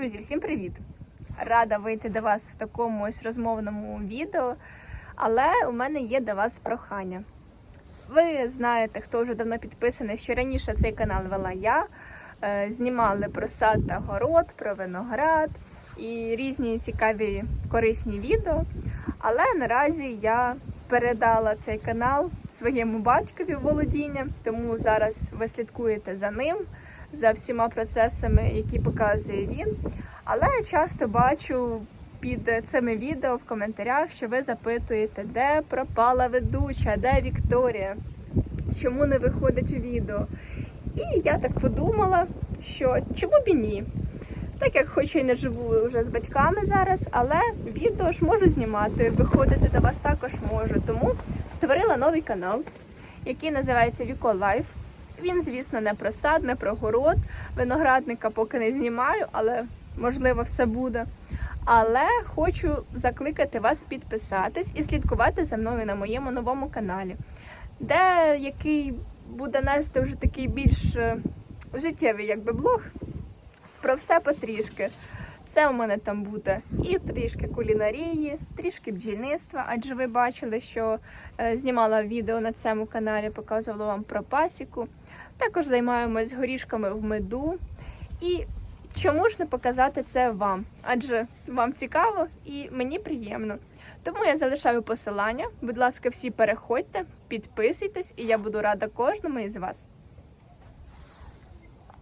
Друзі, всім привіт! Рада вийти до вас в такому ось розмовному відео, але у мене є до вас прохання. Ви знаєте, хто вже давно підписаний, що раніше цей канал вела я. Е, Знімали про сад та город, про виноград і різні цікаві корисні відео. Але наразі я передала цей канал своєму батькові володіння, тому зараз ви слідкуєте за ним, за всіма процесами, які показує він. Але я часто бачу під цими відео в коментарях, що ви запитуєте, де пропала ведуча, де Вікторія, чому не виходить у відео. І я так подумала, що чому б і ні? Так як хоч і не живу вже з батьками зараз, але відео ж можу знімати, виходити до вас також можу. Тому створила новий канал, який називається Віко Лайф. Він, звісно, не про сад, не про город. Виноградника поки не знімаю, але можливо все буде. Але хочу закликати вас підписатись і слідкувати за мною на моєму новому каналі, де який буде нести вже такий більш е, життєвий якби блог про все потрішки. Це у мене там буде і трішки кулінарії, трішки бджільництва, адже ви бачили, що е, знімала відео на цьому каналі, показувала вам про пасіку. Також займаємось горішками в меду. І чому ж не показати це вам? Адже вам цікаво і мені приємно. Тому я залишаю посилання. Будь ласка, всі переходьте, підписуйтесь, і я буду рада кожному із вас.